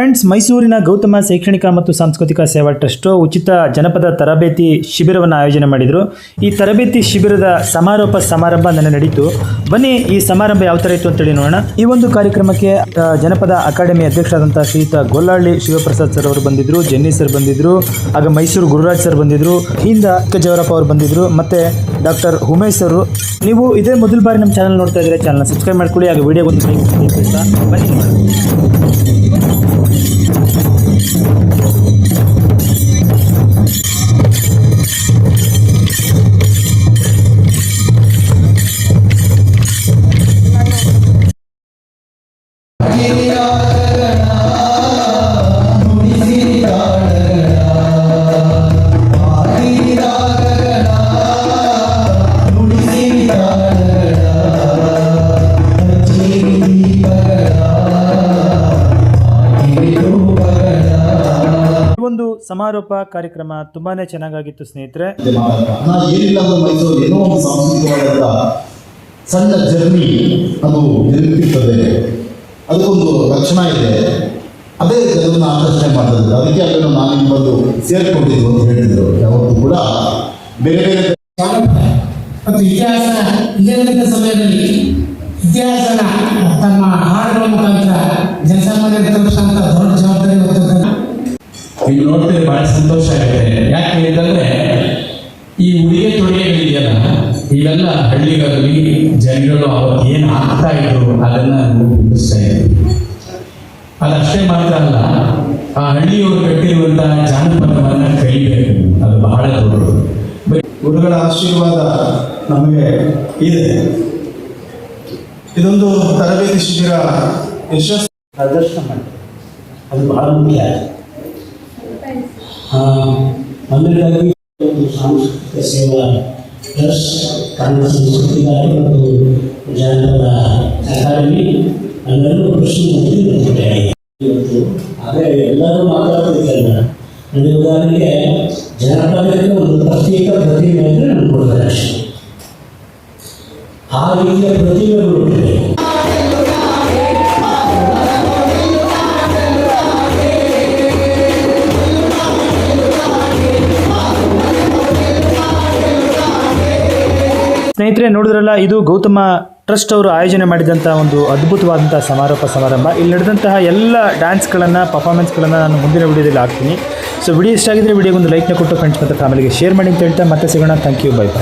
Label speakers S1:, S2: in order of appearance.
S1: Friends, ಮೈಸೂರಿನ ಗೌತಮ ಶೈಕ್ಷಣಿಕ ಮತ್ತು ಸಾಂಸ್ಕೃತಿಕ ಸೇವಾ ಟ್ರಸ್ಟ್ ಉಚಿತ ಜನಪದ ತರಬೇತಿ ಶಿಬಿರವನ್ನು ಆಯೋಜನೆ ಮಾಡಿದರು. ಈ ತರಬೇತಿ ಶಿಬಿರದ ಸಮಾರೋಪ ಸಮಾರಂಭ ನನ್ನ ನಡೀತು. ಬನ್ನಿ, ಈ ಸಮಾರಂಭ ಯಾವ ಥರ ಇತ್ತು ಅಂತೇಳಿ ನೋಡೋಣ. ಈ ಒಂದು ಕಾರ್ಯಕ್ರಮಕ್ಕೆ ಜನಪದ ಅಕಾಡೆಮಿ ಅಧ್ಯಕ್ಷರಾದಂಥ ಶ್ರೀಯುತ ಗೊಲ್ಲಾಳ್ಳಿ ಶಿವಪ್ರಸಾದ್ ಸರ್ ಅವರು ಬಂದಿದ್ರು, ಜೆನ್ನಿ ಸರ್ ಬಂದಿದ್ರು, ಆಗ ಮೈಸೂರು ಗುರುರಾಜ್ ಸರ್ ಬಂದಿದ್ರು, ಹಿಂದ ಜವರಪ್ಪ ಅವರು ಬಂದಿದ್ರು, ಮತ್ತೆ ಡಾಕ್ಟರ್ ಉಮೇಶ್ ಸರ್. ನೀವು ಇದೇ ಮೊದಲ ಬಾರಿ ನಮ್ಮ ಚಾನಲ್ ನೋಡ್ತಾ ಇದ್ರೆ ಚಾನಲ್ನ ಸಬ್ಸ್ಕ್ರೈಬ್ ಮಾಡ್ಕೊಳ್ಳಿ ಆಗ ವಿಡಿಯೋ ಒಂದು ಬನ್ನಿ ನೋಡೋಣ. ಈ ಒಂದು ಸಮಾರೋಪ ಕಾರ್ಯಕ್ರಮ ತುಂಬಾನೇ ಚೆನ್ನಾಗಾಗಿತ್ತು ಸ್ನೇಹಿತರೆ.
S2: ನಾ ಏನಿಲ್ಲ ಅಂದ್ರೆ ಮೈಸೂರು ಏನೋ ಒಂದು ಸಾಂಸ್ಕೃತಿಕವಾದಂಥ ಸಣ್ಣ ಜರ್ನಿ ಅದು ನಿರ್ಮಿಸುತ್ತದೆ ಅದಕ್ಕೊಂದು ಲಕ್ಷಣ ಇದೆ. ಅದೇ ಜನರನ್ನು ಆಕರ್ಷಣೆ ಮಾಡ್ತದೆ. ಅದಕ್ಕೆ ಅದನ್ನು ನಾನು ಬಂದು ಸೇರ್ಕೊಂಡಿದ್ದು ಅಂತ ಹೇಳಿದ್ರು ಯಾವತ್ತೂ ಕೂಡ ಬೇರೆ ಬೇರೆ
S3: ಮತ್ತು ಇತಿಹಾಸ ಇಲ್ಲಿರುವಂಥ ಸಮಯದಲ್ಲಿ ಇತಿಹಾಸನ ತಮ್ಮ ಹಾಡುಗಳ ಮುಖಾಂತರ ಜನಸಾಮಾನ್ಯರ ಹೊತ್ತದನ್ನು
S4: ಈಗ ನೋಡ್ತಿದ್ರೆ ಬಹಳ ಸಂತೋಷ ಆಗುತ್ತೆ. ಯಾಕೆ ಹೇಳಿದ್ರೆ ಈ ಉಡುಗೆ ತೊಡುಗೆಗಳಿದೆಯಲ್ಲ ಇವೆಲ್ಲ ಹಳ್ಳಿಗಳಲ್ಲಿ ಜನಗಳು ಅವತ್ತು ಏನು ಆಗ್ತಾ ಇದ್ರು ಅದನ್ನ ನಾವು ಬಿಂಬಿಸ್ತಾ ಇದ್ರು ಅದಷ್ಟೇ ಮಾತ್ರ ಅಲ್ಲ ಆ ಹಳ್ಳಿಯವರು ಕಟ್ಟಿರುವಂತಹ ಜಾನಪದವನ್ನ ಕಲಿಬೇಕು. ಅದು ಬಹಳ ದೊಡ್ಡದು.
S5: ಗುರುಗಳ ಆಶೀರ್ವಾದ ನಮಗೆ ಇದೆ. ಇದೊಂದು ತರಬೇತಿ ಶಿಬಿರ ಯಶಸ್ಸು
S6: ಪ್ರದರ್ಶನ ಮಾಡಿ. ಅದು ಬಹಳ ಮುಖ್ಯ. ಮೊದಲನೇದಾಗಿ ಒಂದು ಸಾಂಸ್ಕೃತಿಕ ಸೇವಾ ಟ್ರಸ್ಟ್ ಕನ್ನಡ ಸಂಸ್ಕೃತಿ ಇಲಾಖೆ ಮತ್ತು ಜನಪದ ಅಕಾಡೆಮಿ ಮಂತ್ರಿ ಬಂದಿದ್ದಾರೆ. ಇವತ್ತು ಆದರೆ ಎಲ್ಲರೂ ಮಾತಾಡ್ತಿದ್ದಾರೆ. ನನಗೆ ಉದಾಹರಣೆಗೆ ಜನಪದಕ್ಕೆ ಒಂದು ಪ್ರತ್ಯೇಕ ಪ್ರತಿಭೆ ಅಂದರೆ ನಮ್ಗೆ ಕೊಡ್ತಾರೆ ಆ ರೀತಿಯ ಪ್ರತಿಮೆಗಳು
S1: ಸ್ನೇಹಿತರೆ, ನೋಡಿದ್ರಲ್ಲ, ಇದು ಗೌತಮ ಟ್ರಸ್ಟ್ ಅವರು ಆಯೋಜನೆ ಮಾಡಿದಂಥ ಒಂದು ಅದ್ಭುತವಾದಂಥ ಸಮಾರೋಪ ಸಮಾರಂಭ. ಇಲ್ಲಿ ನಡೆದಂತಹ ಎಲ್ಲ ಡ್ಯಾನ್ಸ್ಗಳನ್ನು ಪರ್ಫಾರ್ಮೆನ್ಸ್ಗಳನ್ನು ನಾನು ಮುಂದಿನ ವಿಡಿಯೋದಲ್ಲಿ ಹಾಕ್ತೀನಿ. ಸೊ ವಿಡಿಯೋ ಇಷ್ಟ ಆಗಿದ್ರೆ ವಿಡಿಯೋಗೊಂದು ಲೈಕ್ನ ಕೊಟ್ಟು ಫ್ರೆಂಡ್ಸ್ ಮತ್ತು ಫ್ಯಾಮಿಲಿಗೆ ಶೇರ್ ಮಾಡಿ ಅಂತ ಹೇಳ್ತಾ ಮತ್ತೆ ಸಿಗೋಣ. Thank you bye bye